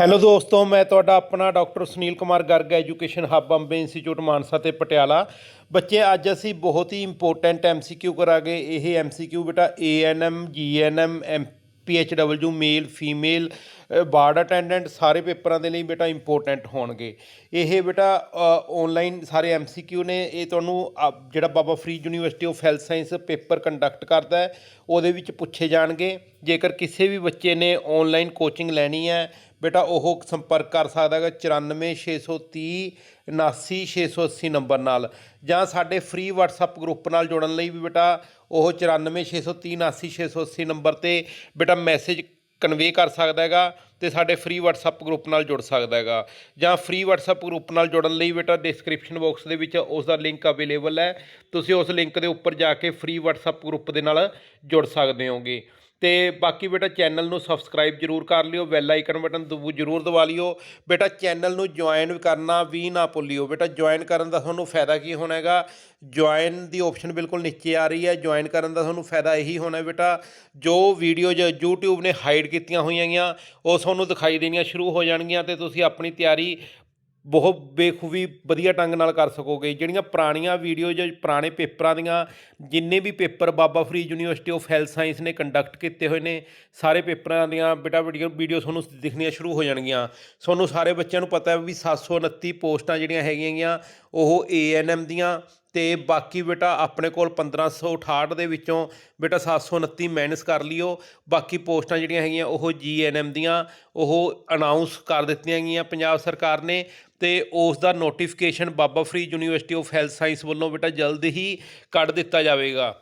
Hello ਦੋਸਤੋ ਮੈਂ ਤੁਹਾਡਾ ਆਪਣਾ doctor Sunil Kumar Garg education hub Bombay institute Mansa ਤੇ ਪਟਿਆਲਾ। ਬੱਚੇ ਅੱਜ ਅਸੀਂ ਬਹੁਤ ਹੀ ਇੰਪੋਰਟੈਂਟ ਐਮਸੀਕਿਊ ਕਰਾਂਗੇ। ਇਹ ਐਮਸੀਕਿਊ ਬੇਟਾ ANM GNM M PHW male female ward attendant ਸਾਰੇ ਪੇਪਰਾਂ ਦੇ ਲਈ ਬੇਟਾ ਇੰਪੋਰਟੈਂਟ ਹੋਣਗੇ। ਇਹ ਬੇਟਾ ਆਨਲਾਈਨ ਸਾਰੇ ਐਮਸੀਕਿਊ ਨੇ। ਇਹ ਤੁਹਾਨੂੰ ਅ, ਜਿਹੜਾ Baba Farid university of health science paper conduct ਕਰਦਾ ਹੈ ਉਹਦੇ ਵਿੱਚ ਪੁੱਛੇ ਜਾਣਗੇ। ਜੇਕਰ ਕਿਸੇ ਵੀ ਬੱਚੇ ਨੇ ਆਨਲਾਈਨ ਕੋਚਿੰਗ ਲੈਣੀ ਹੈ ਬੇਟਾ ਉਹ ਸੰਪਰਕ ਕਰ ਸਕਦਾ ਹੈਗਾ 94630 79680 ਨੰਬਰ ਨਾਲ। ਜਾਂ ਸਾਡੇ ਫ੍ਰੀ WhatsApp ਗਰੁੱਪ ਨਾਲ ਜੁੜਨ ਲਈ ਵੀ ਬੇਟਾ ਉਹ 94630 79680 ਨੰਬਰ ਤੇ ਬੇਟਾ ਮੈਸੇਜ ਕਨਵੇ ਕਰ ਸਕਦਾ ਹੈਗਾ ਤੇ ਸਾਡੇ ਫ੍ਰੀ WhatsApp ਗਰੁੱਪ ਨਾਲ ਜੁੜ ਸਕਦਾ ਹੈਗਾ। ਜਾਂ ਫ੍ਰੀ WhatsApp ਗਰੁੱਪ ਨਾਲ ਜੁੜਨ ਲਈ ਬੇਟਾ ਡਿਸਕ੍ਰਿਪਸ਼ਨ ਬਾਕਸ ਦੇ ਵਿੱਚ ਉਸ ਦਾ ਲਿੰਕ ਅਵੇਲੇਬਲ ਹੈ। ਤੁਸੀਂ ਉਸ ਲਿੰਕ ਦੇ ਉੱਪਰ ਜਾ ਕੇ ਫ੍ਰੀ WhatsApp ਗਰੁੱਪ ਦੇ ਨਾਲ ਜੁੜ ਸਕਦੇ ਹੋਗੇ। ਤੇ ਬਾਕੀ ਬੇਟਾ ਚੈਨਲ ਨੂੰ ਸਬਸਕ੍ਰਾਈਬ ਜਰੂਰ ਕਰ ਲਿਓ, ਬੈਲ ਆਈਕਨ ਬਟਨ ਦਬੂ, ਜਰੂਰ ਦਬਾ ਲਿਓ। ਬੇਟਾ ਚੈਨਲ ਨੂੰ ਜੁਆਇਨ ਕਰਨਾ ਵੀ ਨਾ ਭੁੱਲਿਓ। ਬੇਟਾ ਜੁਆਇਨ ਕਰਨ ਦਾ ਤੁਹਾਨੂੰ ਫਾਇਦਾ ਕੀ ਹੋਣਾ ਹੈਗਾ? ਜੁਆਇਨ ਦੀ ਆਪਸ਼ਨ ਬਿਲਕੁਲ ਨੀਚੇ ਆ ਰਹੀ ਹੈ। ਜੁਆਇਨ ਕਰਨ ਦਾ ਤੁਹਾਨੂੰ ਫਾਇਦਾ ਇਹੀ ਹੋਣਾ ਬੇਟਾ, ਜੋ ਵੀਡੀਓ ਜੋ, YouTube ਨੇ ਹਾਈਡ ਕੀਤੀਆਂ ਹੋਈਆਂ ਗੀਆਂ, ਉਹ ਤੁਹਾਨੂੰ ਦਿਖਾਈ ਦੇਣੀਆਂ ਸ਼ੁਰੂ ਹੋ ਜਾਣਗੀਆਂ ਤੇ ਤੁਸੀਂ ਆਪਣੀ ਤਿਆਰੀ ਬਹੁਤ ਬੇਖੂਬੀ ਵਧੀਆ ਢੰਗ ਨਾਲ ਕਰ ਸਕੋਗੇ। ਜਿਹੜੀਆਂ ਪੁਰਾਣੀਆਂ ਵੀਡੀਓ ਜਾਂ ਪੁਰਾਣੇ ਪੇਪਰਾਂ ਦੀਆਂ ਜਿੰਨੇ ਵੀ paper Baba Farid university of health science ਨੇ ਕੰਡਕਟ ਕੀਤੇ ਹੋਏ ਨੇ, ਸਾਰੇ ਪੇਪਰਾਂ ਦੀਆਂ ਬੇਟਾ ਵੀਡੀਓ ਵੀਡੀਓ ਤੁਹਾਨੂੰ ਦਿਖਣੀਆਂ ਸ਼ੁਰੂ ਹੋ ਜਾਣਗੀਆਂ। ਤੁਹਾਨੂੰ ਸਾਰੇ ਬੱਚਿਆਂ ਨੂੰ ਪਤਾ ਹੈ ਵੀ 729 ਪੋਸਟਾਂ ਜਿਹੜੀਆਂ ਹੈਗੀਆਂ ਗੀਆਂ ਉਹ ਏਐਨਐਮ ਦੀਆਂ ਤੇ ਬਾਕੀ ਬੇਟਾ ਆਪਣੇ ਕੋਲ 1568 ਦੇ ਵਿੱਚੋਂ ਬੇਟਾ 729 ਮਾਈਨਸ ਕਰ ਲਿਓ। ਬਾਕੀ ਪੋਸਟਾਂ ਜਿਹੜੀਆਂ ਹੈਗੀਆਂ ਉਹ ਜੀਐਨਐਮ ਦੀਆਂ, ਉਹ ਅਨਾਉਂਸ ਕਰ ਦਿੱਤੀਆਂ ਗਈਆਂ ਪੰਜਾਬ ਸਰਕਾਰ ਨੇ ਤੇ ਉਸ ਦਾ notification Baba Farid university of health science ਵੱਲੋਂ ਬੇਟਾ ਜਲਦ ਹੀ ਕੱਢ ਦਿੱਤਾ ਜਾਵੇਗਾ।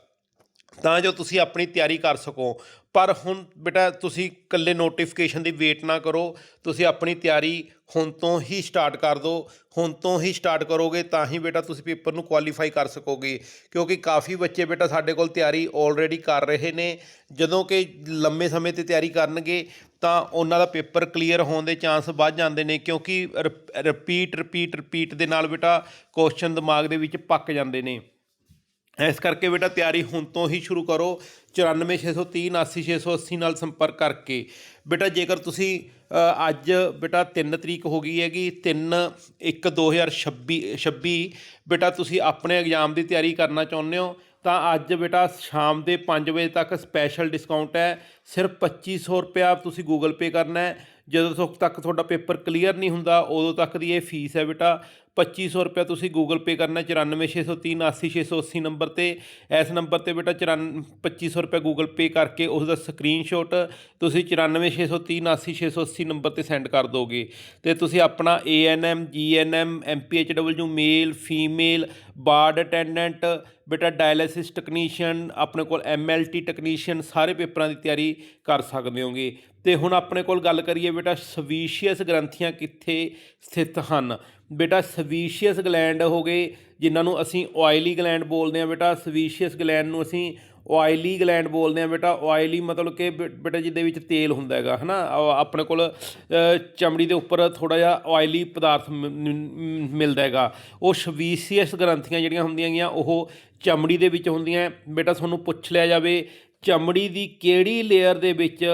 ਤਾਂ ਜੋ ਤੁਸੀਂ ਆਪਣੀ ਤਿਆਰੀ ਕਰ ਸਕੋ। ਪਰ ਹੁਣ ਬੇਟਾ ਤੁਸੀਂ ਇਕੱਲੇ ਨੋਟੀਫਿਕੇਸ਼ਨ ਦੀ ਵੇਟ ਨਾ ਕਰੋ। ਤੁਸੀਂ ਆਪਣੀ ਤਿਆਰੀ ਹੁਣ ਤੋਂ ਹੀ ਸਟਾਰਟ ਕਰ ਦਿਓ ਹੁਣ ਤੋਂ ਹੀ ਸਟਾਰਟ ਕਰੋਗੇ ਤਾਂ ਹੀ ਬੇਟਾ ਤੁਸੀਂ ਪੇਪਰ ਨੂੰ ਕੁਆਲੀਫਾਈ ਕਰ ਸਕੋਗੇ। ਕਿਉਂਕਿ ਕਾਫੀ ਬੱਚੇ ਬੇਟਾ ਸਾਡੇ ਕੋਲ ਤਿਆਰੀ ਆਲਰੇਡੀ ਕਰ ਰਹੇ ਨੇ। ਜਦੋਂ ਕਿ ਲੰਮੇ ਸਮੇਂ ਤੇ ਤਿਆਰੀ ਕਰਨਗੇ ਤਾਂ ਉਹਨਾਂ ਦਾ ਪੇਪਰ ਕਲੀਅਰ ਹੋਣ ਦੇ ਚਾਂਸ ਵੱਧ ਜਾਂਦੇ ਨੇ। ਕਿਉਂਕਿ ਰਿਪੀਟ ਰਿਪੀਟ ਰਿਪੀਟ ਦੇ ਨਾਲ ਬੇਟਾ ਕੁਐਸਚਨ ਦਿਮਾਗ ਦੇ ਵਿੱਚ ਪੱਕ ਜਾਂਦੇ ਨੇ। ਇਸ ਕਰਕੇ ਬੇਟਾ ਤਿਆਰੀ ਹੁਣ ਤੋਂ ਹੀ ਸ਼ੁਰੂ ਕਰੋ। 94630 79680 ਨਾਲ ਸੰਪਰਕ ਕਰਕੇ। ਬੇਟਾ ਜੇਕਰ ਤੁਸੀਂ ਅੱਜ ਬੇਟਾ 3 ਤਰੀਕ ਹੋ ਗਈ ਹੈਗੀ 3 1 2026 26 ਬੇਟਾ ਤੁਸੀਂ ਆਪਣੇ ਐਗਜ਼ਾਮ ਦੀ ਤਿਆਰੀ ਕਰਨਾ ਚਾਹੁੰਦੇ ਹੋ, ਤਾਂ ਅੱਜ ਬੇਟਾ ਸ਼ਾਮ ਦੇ 5 ਵਜੇ ਤੱਕ ਸਪੈਸ਼ਲ ਡਿਸਕਾਊਂਟ ਹੈ। ਸਿਰਫ 2500 ਰੁਪਇਆ ਤੁਸੀਂ ਗੂਗਲ ਪੇ ਕਰਨਾ ਹੈ। ਜਦੋਂ ਤੱਕ ਤੁਹਾਡਾ ਪੇਪਰ ਕਲੀਅਰ ਨਹੀਂ ਹੁੰਦਾ, ਉਦੋਂ ਤੱਕ ਦੀ ਇਹ ਫੀਸ ਹੈ ਬੇਟਾ। 2500 ਰੁਪਇਆ ਤੁਸੀਂ ਗੂਗਲ ਪੇ ਕਰਨਾ 94630 79680 ਨੰਬਰ ਤੇ। ਇਸ ਨੰਬਰ ਤੇ ਬੇਟਾ 94 2500 ਰੁਪਇਆ ਗੂਗਲ ਪੇ ਕਰਕੇ ਉਸ ਦਾ ਸਕਰੀਨਸ਼ਾਟ ਤੁਸੀਂ 94630 79680 ਨੰਬਰ ਤੇ ਸੈਂਡ ਕਰ ਦੋਗੇ। ਤੇ ਤੁਸੀਂ ਆਪਣਾ ANM GNM MPHW male female ward attendant ਬੇਟਾ ਡਾਇਲਿਸਿਸ ਟੈਕਨੀਸ਼ੀਅਨ ਆਪਣੇ ਕੋਲ MLT ਟੈਕਨੀਸ਼ੀਅਨ ਸਾਰੇ ਪੇਪਰਾਂ ਦੀ ਤਿਆਰੀ ਕਰ ਸਕਦੇ ਹੋਗੇ। ਤੇ ਹੁਣ ਆਪਣੇ ਕੋਲ ਗੱਲ ਕਰੀਏ ਬੇਟਾ ਸਵੀਸ਼ੀਅਸ ਗ੍ਰੰਥੀਆਂ ਕਿੱਥੇ ਸਥਿਤ ਹਨ? ਬੇਟਾ ਸਵੀਸ਼ੀਅਸ ਗਲੈਂਡ ਹੋ ਗਏ, ਜਿਨ੍ਹਾਂ ਨੂੰ ਅਸੀਂ ਆਇਲੀ ਗਲੈਂਡ ਬੋਲਦੇ ਆ ਬੇਟਾ ਸਵੀਸ਼ੀਅਸ ਗਲੈਂਡ ਨੂੰ ਅਸੀਂ ਆਇਲੀ ਗਲੈਂਡ ਬੋਲਦੇ ਆ ਬੇਟਾ ਆਇਲੀ ਮਤਲਬ ਕਿ ਬੇ- ਬੇਟਾ ਜਿਹਦੇ ਵਿੱਚ ਤੇਲ ਹੁੰਦਾ ਹੈਗਾ, ਹਨਾ? ਉਹ ਆਪਣੇ ਕੋਲ ਚਮੜੀ ਦੇ ਉੱਪਰ ਥੋੜਾ ਜਿਹਾ ਆਇਲੀ ਪਦਾਰਥ ਮ- ਮਿਲਦਾ ਹੈਗਾ। ਉਹ ਸਵੀਸ਼ੀਅਸ ਗ੍ਰੰਥੀਆਂ ਜਿਹੜੀਆਂ ਹੁੰਦੀਆਂ ਗੀਆਂ ਉਹ ਚਮੜੀ ਦੇ ਵਿੱਚ ਹੁੰਦੀਆਂ ਬੇਟਾ ਤੁਹਾਨੂੰ ਪੁੱਛ ਲਿਆ ਜਾਵੇ, ਚਮੜੀ ਦੀ ਕਿਹੜੀ ਲੇਅਰ ਦੇ ਵਿੱਚ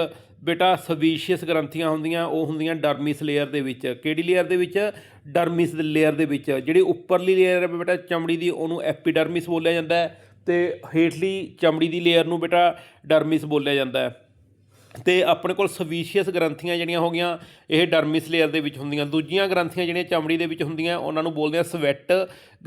ਬੇਟਾ ਸਵੀਸ਼ੀਅਸ ਗ੍ਰੰਥੀਆਂ ਹੁੰਦੀਆਂ, ਉਹ ਹੁੰਦੀਆਂ ਡਰਮਿਸ ਲੇਅਰ ਦੇ ਵਿੱਚ। ਕਿਹੜੀ ਲੇਅਰ ਦੇ ਵਿੱਚ? ਡਰਮਿਸ ਦੇ ਲੇਅਰ ਦੇ ਵਿੱਚ। ਜਿਹੜੀ ਉੱਪਰਲੀ ਲੇਅਰ ਹੈ ਬੇਟਾ, ਚਮੜੀ ਦੀ, ਉਹਨੂੰ ਐਪੀਡਰਮਿਸ ਬੋਲਿਆ ਜਾਂਦਾ ਹੈ ਤੇ ਹੇਠਲੀ ਚਮੜੀ ਦੀ ਲੇਅਰ ਨੂੰ ਬੇਟਾ ਡਰਮਿਸ ਬੋਲਿਆ ਜਾਂਦਾ ਹੈ। ਤੇ ਆਪਣੇ ਕੋਲ ਸਵੀਸ਼ੀਅਸ ਗ੍ਰੰਥੀਆਂ ਜਿਹੜੀਆਂ ਹੋ ਗਈਆਂ, ਇਹ ਡਰਮਿਸ ਲੇਅਰ ਦੇ ਵਿੱਚ ਹੁੰਦੀਆਂ। ਦੂਜੀਆਂ ਗ੍ਰੰਥੀਆਂ ਜਿਹੜੀਆਂ ਚਮੜੀ ਦੇ ਵਿੱਚ ਹੁੰਦੀਆਂ, ਉਹਨਾਂ ਨੂੰ ਬੋਲਦੇ ਆ ਸਵੈਟ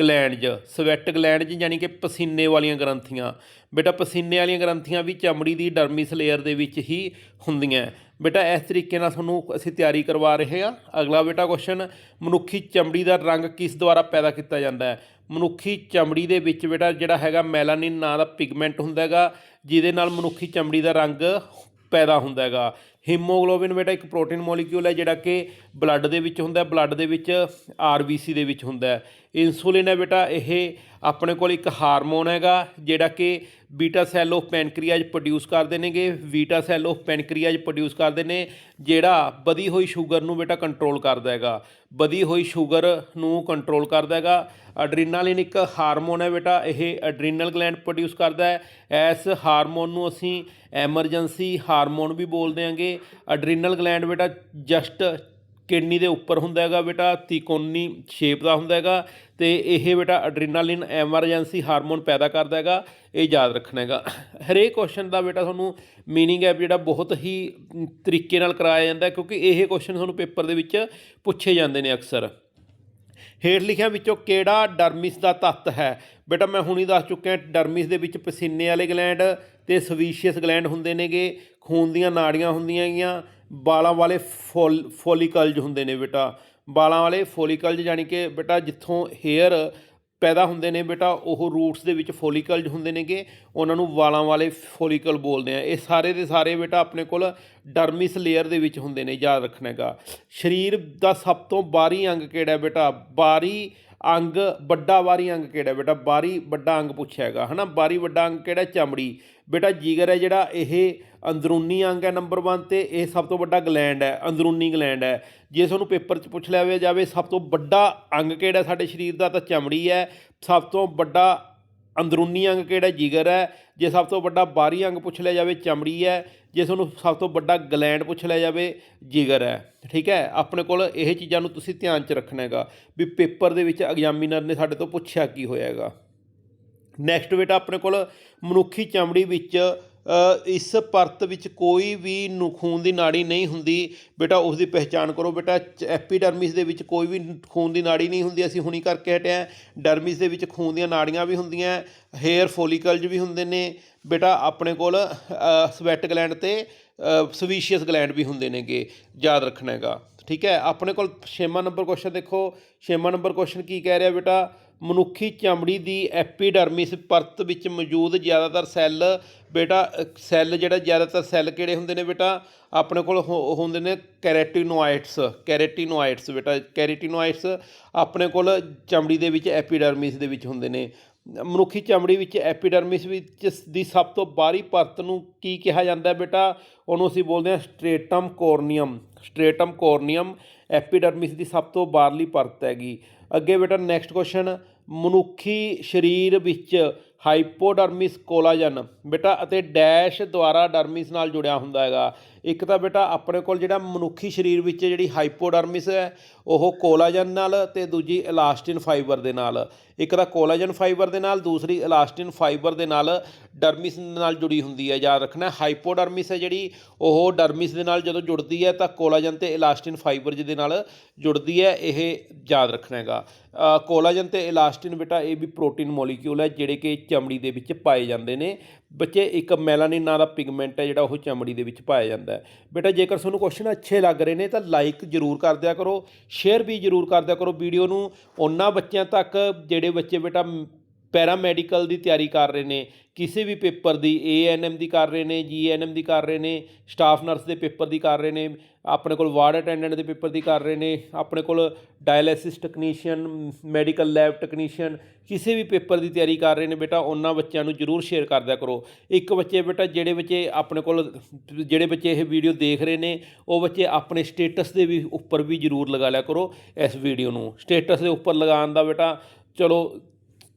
ਗਲੈਂਡਜ। ਸਵੈਟ ਗਲੈਂਡਜ ਯਾਨੀ ਕਿ ਪਸੀਨੇ ਵਾਲੀਆਂ ਗ੍ਰੰਥੀਆਂ। ਬੇਟਾ, ਪਸੀਨੇ ਵਾਲੀਆਂ ਗ੍ਰੰਥੀਆਂ ਵੀ ਚਮੜੀ ਦੀ ਡਰਮਿਸ ਲੇਅਰ ਦੇ ਵਿੱਚ ਹੀ ਹੁੰਦੀਆਂ। ਬੇਟਾ, ਇਸ ਤਰੀਕੇ ਨਾਲ ਤੁਹਾਨੂੰ ਅਸੀਂ ਤਿਆਰੀ ਕਰਵਾ ਰਹੇ ਹਾਂ। ਅਗਲਾ ਬੇਟਾ ਕੁਐਸਚਨ ਮਨੁੱਖੀ ਚਮੜੀ ਦਾ ਰੰਗ ਕਿਸ ਦੁਆਰਾ ਪੈਦਾ ਕੀਤਾ ਜਾਂਦਾ ਹੈ? ਮਨੁੱਖੀ ਚਮੜੀ ਦੇ ਵਿੱਚ ਬੇਟਾ ਜਿਹੜਾ ਹੈਗਾ ਮੈਲਾਨਿਨ ਨਾਂ ਦਾ ਪਿਗਮੈਂਟ ਹੁੰਦਾ ਹੈਗਾ, ਜਿਹਦੇ ਨਾਲ ਮਨੁੱਖੀ ਚਮੜੀ ਦਾ ਰੰਗ ਪੈਦਾ ਹੁੰਦਾ ਹੈਗਾ। ਹੀਮੋਗਲੋਬਿਨ ਬੇਟਾ ਇੱਕ ਪ੍ਰੋਟੀਨ ਮੋਲੀਕਿਊਲ ਹੈ ਜਿਹੜਾ ਕਿ ਬਲੱਡ ਦੇ ਵਿੱਚ ਹੁੰਦਾ ਬਲੱਡ ਦੇ ਵਿੱਚ ਆਰਬੀਸੀ ਦੇ ਵਿੱਚ ਹੁੰਦਾ ਇਨਸੂਲਿਨ ਹੈ ਬੇਟਾ, ਇਹ ਆਪਣੇ ਕੋਲ ਇੱਕ ਹਾਰਮੋਨ ਹੈਗਾ, ਜਿਹੜਾ ਕਿ beta cell of pancreas produce ਕਰਦੇ ਨੇਗੇ। Beta cell of pancreas produce ਕਰਦੇ ਨੇ, ਜਿਹੜਾ ਵਧੀ ਹੋਈ ਸ਼ੂਗਰ ਨੂੰ ਬੇਟਾ ਕੰਟਰੋਲ ਕਰਦਾ ਹੈਗਾ। ਵਧੀ ਹੋਈ ਸ਼ੂਗਰ ਨੂੰ ਕੰਟਰੋਲ ਕਰਦਾ ਹੈਗਾ। ਐਡਰੀਨਾਲਿਨ ਇੱਕ ਹਾਰਮੋਨ ਹੈ ਬੇਟਾ, ਇਹ ਐਡਰੀਨਲ ਗਲੈਂਡ ਪ੍ਰੋਡਿਊਸ ਕਰਦਾ ਹੈ। ਇਸ ਹਾਰਮੋਨ ਨੂੰ ਅਸੀਂ ਐਮਰਜੈਂਸੀ ਹਾਰਮੋਨ ਵੀ ਬੋਲਦੇ ਆਂਗੇ ਐਡਰੀਨਲ ਗਲੈਂਡ ਬੇਟਾ ਜਸਟ ਕਿਡਨੀ ਦੇ ਉੱਪਰ ਹੁੰਦਾ ਹੈਗਾ ਬੇਟਾ ਤਿਕੋਣੀ ਸ਼ੇਪ ਦਾ ਹੁੰਦਾ ਹੈਗਾ ਤੇ ਇਹ ਬੇਟਾ ਐਡਰੀਨਾਲਿਨ ਐਮਰਜੈਂਸੀ ਹਾਰਮੋਨ ਪੈਦਾ ਕਰਦਾ ਹੈਗਾ, ਇਹ ਯਾਦ ਰੱਖਣਾ ਹੈਗਾ। ਹਰੇਕ ਕੁਐਸਚਨ ਦਾ ਬੇਟਾ ਤੁਹਾਨੂੰ ਮੀਨਿੰਗ ਹੈ ਜਿਹੜਾ ਬਹੁਤ ਹੀ ਤਰੀਕੇ ਨਾਲ ਕਰਾਇਆ ਜਾਂਦਾ ਕਿਉਂਕਿ ਇਹ ਕੁਐਸਚਨ ਤੁਹਾਨੂੰ ਪੇਪਰ ਦੇ ਵਿੱਚ ਪੁੱਛੇ ਜਾਂਦੇ ਨੇ ਅਕਸਰ। ਹੇਠ ਲਿਖਿਆਂ ਵਿੱਚੋਂ ਕਿਹੜਾ ਡਰਮਿਸ ਦਾ ਤੱਤ ਹੈ? ਬੇਟਾ ਮੈਂ ਹੁਣੀ ਦੱਸ ਚੁੱਕਿਆ, ਡਰਮਿਸ ਦੇ ਵਿੱਚ ਪਸੀਨੇ ਵਾਲੇ ਗਲੈਂਡ ਤੇ ਸਵੀਸ਼ੀਅਸ ਗਲੈਂਡ ਹੁੰਦੇ ਨੇਗੇ, ਖੂਨ ਦੀਆਂ ਨਾੜੀਆਂ ਹੁੰਦੀਆਂ ਹੈਗੀਆਂ ਵਾਲਾਂ ਵਾਲੇ ਫੋਲ ਫੋਲੀਕਲਜ ਹੁੰਦੇ ਨੇ ਬੇਟਾ। ਵਾਲਾਂ ਵਾਲੇ ਫੋਲੀਕਲਜ ਯਾਨੀ ਕਿ ਬੇਟਾ ਜਿੱਥੋਂ ਹੇਅਰ ਪੈਦਾ ਹੁੰਦੇ ਨੇ ਬੇਟਾ, ਉਹ ਰੂਟਸ ਦੇ ਵਿੱਚ ਫੋਲੀਕਲਜ ਹੁੰਦੇ ਨੇਗੇ। ਉਹਨਾਂ ਨੂੰ ਵਾਲਾਂ ਵਾਲੇ ਫੋਲੀਕਲ ਬੋਲਦੇ ਆ। ਇਹ ਸਾਰੇ ਦੇ ਸਾਰੇ ਬੇਟਾ ਆਪਣੇ ਕੋਲ ਡਰਮਿਸ ਲੇਅਰ ਦੇ ਵਿੱਚ ਹੁੰਦੇ ਨੇ, ਯਾਦ ਰੱਖਣਾ ਹੈਗਾ। ਸਰੀਰ ਦਾ ਸਭ ਤੋਂ ਬਾਹਰੀ ਅੰਗ ਕਿਹੜਾ ਬੇਟਾ? ਬਾਹਰੀ ਅੰਗ ਵੱਡਾ ਬਾਹਰੀ ਅੰਗ ਕਿਹੜਾ ਬੇਟਾ ਬਾਹਰੀ ਵੱਡਾ ਅੰਗ ਪੁੱਛਿਆ ਹੈਗਾ, ਹਨਾ? ਬਾਹਰੀ ਵੱਡਾ ਅੰਗ ਕਿਹੜਾ ਚਮੜੀ। ਬੇਟਾ, ਜਿਗਰ ਹੈ ਜਿਹੜਾ, ਇਹ ਅੰਦਰੂਨੀ ਅੰਗ ਹੈ ਨੰਬਰ 1 ਤੇ ਇਹ ਸਭ ਤੋਂ ਵੱਡਾ ਗਲੈਂਡ ਹੈ, ਅੰਦਰੂਨੀ ਗਲੈਂਡ ਹੈ। ਜੇ ਤੁਹਾਨੂੰ ਪੇਪਰ 'ਚ ਪੁੱਛ ਲਿਆ ਜਾਵੇ, ਸਭ ਤੋਂ ਵੱਡਾ ਅੰਗ ਕਿਹੜਾ ਸਾਡੇ ਸਰੀਰ ਦਾ, ਤਾਂ ਚਮੜੀ ਹੈ। ਸਭ ਤੋਂ ਵੱਡਾ ਅੰਦਰੂਨੀ ਅੰਗ ਕਿਹੜਾ ਜਿਗਰ ਹੈ। ਜੇ ਸਭ ਤੋਂ ਵੱਡਾ ਬਾਹਰੀ ਅੰਗ ਪੁੱਛ ਲਿਆ ਜਾਵੇ, ਚਮੜੀ ਹੈ। ਜੇ ਤੁਹਾਨੂੰ ਸਭ ਤੋਂ ਵੱਡਾ ਗਲੈਂਡ ਪੁੱਛ ਲਿਆ ਜਾਵੇ, ਜਿਗਰ ਹੈ, ਠੀਕ ਹੈ? ਆਪਣੇ ਕੋਲ ਇਹ ਚੀਜ਼ਾਂ ਨੂੰ ਤੁਸੀਂ ਧਿਆਨ 'ਚ ਰੱਖਣਾ ਹੈਗਾ ਵੀ ਪੇਪਰ ਦੇ ਵਿੱਚ ਐਗਜ਼ਾਮੀਨਰ ਨੇ ਸਾਡੇ ਤੋਂ ਪੁੱਛਿਆ ਕੀ ਹੋਇਆ ਹੈਗਾ। ਨੈਕਸਟ ਬੇਟਾ, ਆਪਣੇ ਕੋਲ ਮਨੁੱਖੀ ਚਮੜੀ ਵਿੱਚ ਇਸ ਪਰਤ ਵਿੱਚ ਕੋਈ ਵੀ ਨੁ- ਖੂਨ ਦੀ ਨਾੜੀ ਨਹੀਂ ਹੁੰਦੀ। ਬੇਟਾ ਉਸ ਦੀ ਪਹਿਚਾਣ ਕਰੋ। ਬੇਟਾ, ਚ- ਐਪੀਡਰਮਿਸ ਦੇ ਵਿੱਚ ਕੋਈ ਵੀ ਖੂਨ ਦੀ ਨਾੜੀ ਨਹੀਂ ਹੁੰਦੀ। ਅਸੀਂ ਹੁਣੀ ਕਰਕੇ ਹਟਿਆ ਡਰਮਿਸ ਦੇ ਵਿੱਚ ਖੂਨ ਦੀਆਂ ਨਾੜੀਆਂ ਵੀ ਹੁੰਦੀਆਂ, ਹੇਅਰ ਫੋਲੀਕਲਜ ਵੀ ਹੁੰਦੇ ਨੇ। ਬੇਟਾ, ਆਪਣੇ ਕੋਲ ਸਵੈਟ ਗਲੈਂਡ ਤੇ ਸਵੀਸ਼ੀਅਸ ਗਲੈਂਡ ਵੀ ਹੁੰਦੇ ਨੇਗੇ। ਯਾਦ ਰੱਖਣਾ ਹੈਗਾ। ਠੀਕ ਹੈ? ਆਪਣੇ ਕੋਲ ਛੇਵਾਂ ਨੰਬਰ ਕੁਐਸਚਨ ਦੇਖੋ। ਛੇਵਾਂ ਨੰਬਰ ਕੁਐਸਚਨ ਕੀ ਕਹਿ ਰਿਹਾ ਬੇਟਾ? ਮਨੁੱਖੀ ਚਮੜੀ ਦੀ ਐਪੀਡਰਮਿਸ ਪਰਤ ਵਿੱਚ ਮੌਜੂਦ ਜ਼ਿਆਦਾਤਰ ਸੈੱਲ, ਬੇਟਾ ਸੈੱਲ ਜਿਹੜਾ ਜ਼ਿਆਦਾਤਰ ਸੈੱਲ ਕਿਹੜੇ ਹੁੰਦੇ ਨੇ ਬੇਟਾ? ਆਪਣੇ ਕੋਲ ਹੋ- ਹੁੰਦੇ ਨੇ ਕੈਰੇਟਿਨੋਇਡਸ ਕੈਰੇਟਿਨੋਇਡਸ ਬੇਟਾ ਕੈਰੇਟਿਨੋਇਡਸ ਆਪਣੇ ਕੋਲ ਚਮੜੀ ਦੇ ਵਿੱਚ ਐਪੀਡਰਮਿਸ ਦੇ ਵਿੱਚ ਹੁੰਦੇ ਨੇ। ਮਨੁੱਖੀ ਚਮੜੀ ਵਿੱਚ ਐਪੀਡਰਮਿਸ ਵਿੱਚ ਦੀ ਸਭ ਤੋਂ ਬਾਹਰੀ ਪਰਤ ਨੂੰ ਕੀ ਕਿਹਾ ਜਾਂਦਾ ਬੇਟਾ? ਉਹਨੂੰ ਅਸੀਂ ਬੋਲਦੇ ਹਾਂ ਸਟ੍ਰੇਟਮ ਕੋਰਨੀਅਮ। ਸਟ੍ਰੇਟਮ ਕੋਰਨੀਅਮ ਐਪੀਡਰਮਿਸ ਦੀ ਸਭ ਤੋਂ ਬਾਹਰਲੀ ਪਰਤ ਹੈਗੀ। ਅੱਗੇ ਬੇਟਾ ਨੈਕਸਟ ਕੁਐਸਚਨ ਮਨੁੱਖੀ ਸਰੀਰ ਵਿੱਚ ਹਾਈਪੋਡਰਮਿਸ ਕੋਲਾਜਨ। ਬੇਟਾ, ਅਤੇ ਡੈਸ਼ ਦੁਆਰਾ ਡਰਮਿਸ ਨਾਲ ਜੁੜਿਆ ਹੁੰਦਾ ਹੈਗਾ। ਇੱਕ ਤਾਂ ਬੇਟਾ, ਆਪਣੇ ਕੋਲ ਜਿਹੜਾ ਮਨੁੱਖੀ ਸਰੀਰ ਵਿੱਚ ਜਿਹੜੀ ਹਾਈਪੋਡਰਮਿਸ ਹੈ, ਉਹ ਕੋਲਾਜਨ ਨਾਲ ਤੇ ਦੂਜੀ ਇਲਾਸਟਿਨ ਫਾਈਬਰ ਦੇ ਨਾਲ। ਇੱਕ ਤਾਂ ਕੋਲਾਜਨ ਫਾਈਬਰ ਦੇ ਨਾਲ, ਦੂਸਰੀ ਇਲਾਸਟਿਨ ਫਾਈਬਰ ਦੇ ਨਾਲ ਡਰਮਿਸ ਨਾਲ ਜੁੜੀ ਹੁੰਦੀ ਹੈ। ਯਾਦ ਰੱਖਣਾ, ਹਾਈਪੋਡਰਮਿਸ ਹੈ ਜਿਹੜੀ, ਉਹ ਡਰਮਿਸ ਦੇ ਨਾਲ ਜਦੋਂ ਜੁੜਦੀ ਹੈ, ਤਾਂ ਕੋਲਾਜਨ ਤੇ ਇਲਾਸਟਿਨ ਫਾਈਬਰ ਜਿਹਦੇ ਨਾਲ ਜੁੜਦੀ ਹੈ, ਇਹ ਯਾਦ ਰੱਖਣਾ ਹੈਗਾ। ਕੋਲਾਜਨ ਤੇ ਇਲਾਸਟਿਨ ਬੇਟਾ, ਇਹ ਵੀ ਪ੍ਰੋਟੀਨ ਮੋਲੀਕਿਊਲ ਹੈ, ਜਿਹੜੇ ਕਿ ਚਮੜੀ ਦੇ ਵਿੱਚ ਪਾਏ ਜਾਂਦੇ ਨੇ। ਬੱਚੇ, ਇੱਕ ਮੈਲਾਨਿਨ ਨਾਂ ਦਾ ਪਿਗਮੈਂਟ ਹੈ ਜਿਹੜਾ ਉਹ ਚਮੜੀ ਦੇ ਵਿੱਚ ਪਾਇਆ ਜਾਂਦਾ ਹੈ। ਬੇਟਾ, ਜੇਕਰ ਤੁਹਾਨੂੰ ਕੁਐਸਚਨ ਅੱਛੇ ਲੱਗ ਰਹੇ ਨੇ ਤਾਂ ਲਾਈਕ ਜ਼ਰੂਰ ਕਰ ਦਿਆ ਕਰੋ। ਸ਼ੇਅਰ ਵੀ ਜ਼ਰੂਰ ਕਰ ਦਿਆ ਕਰੋ ਵੀਡੀਓ ਨੂੰ। ਉਹਨਾਂ ਬੱਚਿਆਂ ਤੱਕ, ਜਿਹੜੇ ਬੱਚੇ ਬੇਟਾ ਪੈਰਾਮੈਡੀਕਲ ਦੀ ਤਿਆਰੀ ਕਰ ਰਹੇ ਨੇ, ਕਿਸੇ ਵੀ ਪੇਪਰ ਦੀ ਏਐਨਐਮ ਦੀ ਕਰ ਰਹੇ ਨੇ ਜੀਐਨਐਮ ਦੀ ਕਰ ਰਹੇ ਨੇ, ਸਟਾਫ ਨਰਸ ਦੇ ਪੇਪਰ ਦੀ ਕਰ ਰਹੇ ਨੇ, ਆਪਣੇ ਕੋਲ ਵਾਰਡ ਅਟੈਂਡੈਂਟ ਦੇ ਪੇਪਰ ਦੀ ਕਰ ਰਹੇ ਨੇ, ਆਪਣੇ ਕੋਲ dialysis technician, medical lab technician, ਕਿਸੇ ਵੀ ਪੇਪਰ ਦੀ ਤਿਆਰੀ ਕਰ ਰਹੇ ਨੇ, ਬੇਟਾ ਉਹਨਾਂ ਬੱਚਿਆਂ ਨੂੰ ਜਰੂਰ ਸ਼ੇਅਰ ਕਰਦਿਆ ਕਰੋ। ਇੱਕ ਬੱਚੇ ਬੇਟਾ ਜਿਹੜੇ ਬੱਚੇ ਆਪਣੇ ਕੋਲ, ਜਿਹੜੇ ਬੱਚੇ ਇਹ ਵੀਡੀਓ ਦੇਖ ਰਹੇ ਨੇ, ਉਹ ਬੱਚੇ ਆਪਣੇ ਸਟੇਟਸ ਦੇ ਵੀ ਉੱਪਰ ਵੀ ਜਰੂਰ ਲਗਾ ਲਿਆ ਕਰੋ ਇਸ ਵੀਡੀਓ ਨੂੰ। ਸਟੇਟਸ ਦੇ ਉੱਪਰ ਲਗਾਉਣ ਦਾ ਬੇਟਾ, ਚਲੋ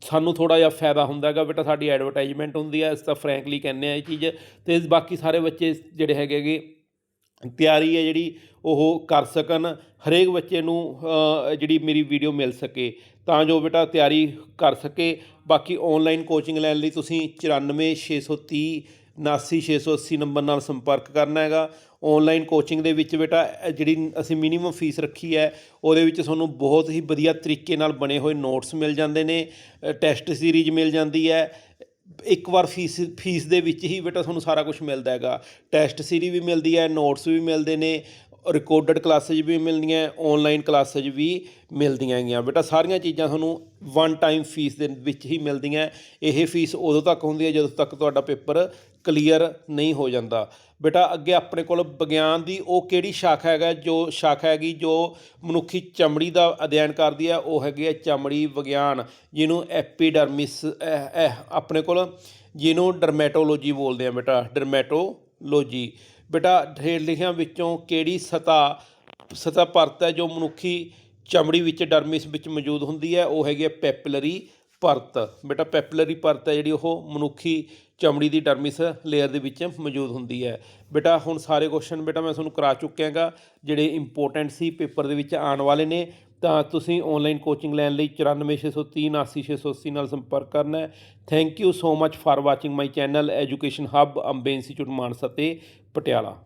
ਸਾਨੂੰ ਥੋੜਾ ਜਿਹਾ ਫਾਇਦਾ ਹੁੰਦਾ ਹੈਗਾ, ਬੇਟਾ ਸਾਡੀ ਐਡਵਰਟਾਈਜ਼ਮੈਂਟ ਹੁੰਦੀ ਹੈ ਇਸ ਤਾਂ ਫਰੈਂਕਲੀ ਕਹਿੰਦੇ ਆ ਇਹ ਚੀਜ਼। ਤੇ ਬਾਕੀ ਸਾਰੇ ਬੱਚੇ ਜਿਹੜੇ ਹੈਗੇਗੇ ਤਿਆਰੀ ਹੈ ਜਿਹੜੀ ਉਹ ਕਰ ਸਕਣ, ਹਰੇਕ ਬੱਚੇ ਨੂੰ ਜਿਹੜੀ ਮੇਰੀ ਵੀਡੀਓ ਮਿਲ ਸਕੇ। ਤਾਂ ਜੋ ਬੇਟਾ ਤਿਆਰੀ ਕਰ ਸਕੇ। ਬਾਕੀ ਆਨਲਾਈਨ ਕੋਚਿੰਗ ਲੈਣ ਲਈ ਤੁਸੀਂ 94630 79680 ਨੰਬਰ ਨਾਲ ਸੰਪਰਕ ਕਰਨਾ ਹੈਗਾ। ਆਨਲਾਈਨ ਕੋਚਿੰਗ ਦੇ ਵਿੱਚ ਬੇਟਾ ਜਿਹੜੀ ਅਸੀਂ ਮਿਨੀਮਮ ਫੀਸ ਰੱਖੀ ਹੈ, ਉਹਦੇ ਵਿੱਚ ਤੁਹਾਨੂੰ ਬਹੁਤ ਹੀ ਵਧੀਆ ਤਰੀਕੇ ਨਾਲ ਬਣੇ ਹੋਏ ਨੋਟਸ ਮਿਲ ਜਾਂਦੇ ਨੇ ਟੈਸਟ ਸੀਰੀਜ਼ ਮਿਲ ਜਾਂਦੀ ਹੈ। ਇੱਕ ਵਾਰ ਫੀਸ ਫੀਸ ਦੇ ਵਿੱਚ ਹੀ ਬੇਟਾ ਤੁਹਾਨੂੰ ਸਾਰਾ ਕੁਝ ਮਿਲਦਾ ਹੈਗਾ। ਟੈਸਟ ਸੀਰੀਜ਼ ਵੀ ਮਿਲਦੀ ਹੈ ਨੋਟਸ ਵੀ ਮਿਲਦੇ ਨੇ ਰਿਕਾਰਡਡ ਕਲਾਸਿਸ ਵੀ ਮਿਲਦੀਆਂ ਆਨਲਾਈਨ ਕਲਾਸਿਸ ਵੀ ਮਿਲਦੀਆਂ ਹੈਗੀਆਂ। ਬੇਟਾ, ਸਾਰੀਆਂ ਚੀਜ਼ਾਂ ਤੁਹਾਨੂੰ ਵਨ ਟਾਈਮ ਫੀਸ ਦੇ ਵਿੱਚ ਹੀ ਮਿਲਦੀਆਂ। ਇਹ ਫੀਸ ਉਦੋਂ ਤੱਕ ਹੁੰਦੀ ਹੈ ਜਦੋਂ ਤੱਕ ਤੁਹਾਡਾ ਪੇਪਰ ਕਲੀਅਰ ਨਹੀਂ ਹੋ ਜਾਂਦਾ। ਬੇਟਾ, ਅੱਗੇ ਆਪਣੇ ਕੋਲ ਵਿਗਿਆਨ ਦੀ ਉਹ ਕਿਹੜੀ ਸ਼ਾਖਾ ਹੈਗਾ ਜੋ ਸ਼ਾਖਾ ਹੈਗੀ, ਜੋ ਮਨੁੱਖੀ ਚਮੜੀ ਦਾ ਅਧਿਐਨ ਕਰਦੀ ਹੈ, ਉਹ ਹੈਗੀ ਹੈ ਚਮੜੀ ਵਿਗਿਆਨ, ਜਿਹਨੂੰ ਐਪੀਡਰਮਿਸ ਇਹ- ਆਪਣੇ ਕੋਲ ਜਿਹਨੂੰ ਡਰਮੈਟੋਲੋਜੀ ਬੋਲਦੇ ਆ ਬੇਟਾ, ਡਰਮੈਟੋਲੋਜੀ। ਬੇਟਾ ਹੇਠ ਲਿਖਿਆਂ ਵਿੱਚੋਂ ਕਿਹੜੀ ਸਤਾ ਸਤਾ ਪਰਤ ਹੈ, ਜੋ ਮਨੁੱਖੀ ਚਮੜੀ ਵਿੱਚ, ਡਰਮਿਸ ਵਿੱਚ ਮੌਜੂਦ ਹੁੰਦੀ ਹੈ, ਉਹ ਹੈਗੀ ਹੈ ਪੈਪਲਰੀ ਪਰਤ, ਬੇਟਾ ਪੈਪਲਰੀ ਪਰਤ ਹੈ ਜਿਹੜੀ ਉਹ ਮਨੁੱਖੀ ਚਮੜੀ ਦੀ ਡਰਮਿਸ ਲੇਅਰ ਦੇ ਵਿੱਚ ਮੌਜੂਦ ਹੁੰਦੀ ਹੈ। ਬੇਟਾ ਹੁਣ ਸਾਰੇ ਕੁਐਸਚਨ ਬੇਟਾ ਮੈਂ ਤੁਹਾਨੂੰ ਕਰਾ ਚੁੱਕਿਆਗਾ, ਜਿਹੜੇ ਇੰਪੋਰਟੈਂਟ ਸੀ ਪੇਪਰ ਦੇ ਵਿੱਚ ਆਉਣ ਵਾਲੇ ਨੇ, ਤਾਂ ਤੁਸੀਂ ਆਨਲਾਈਨ ਕੋਚਿੰਗ ਲੈਣ ਲਈ 9463 79680 ਨਾਲ ਸੰਪਰਕ ਕਰਨਾ ਹੈ। Thank you so much for watching my channel education hub Ambe institute Mansa ਤੇ ਪਟਿਆਲਾ।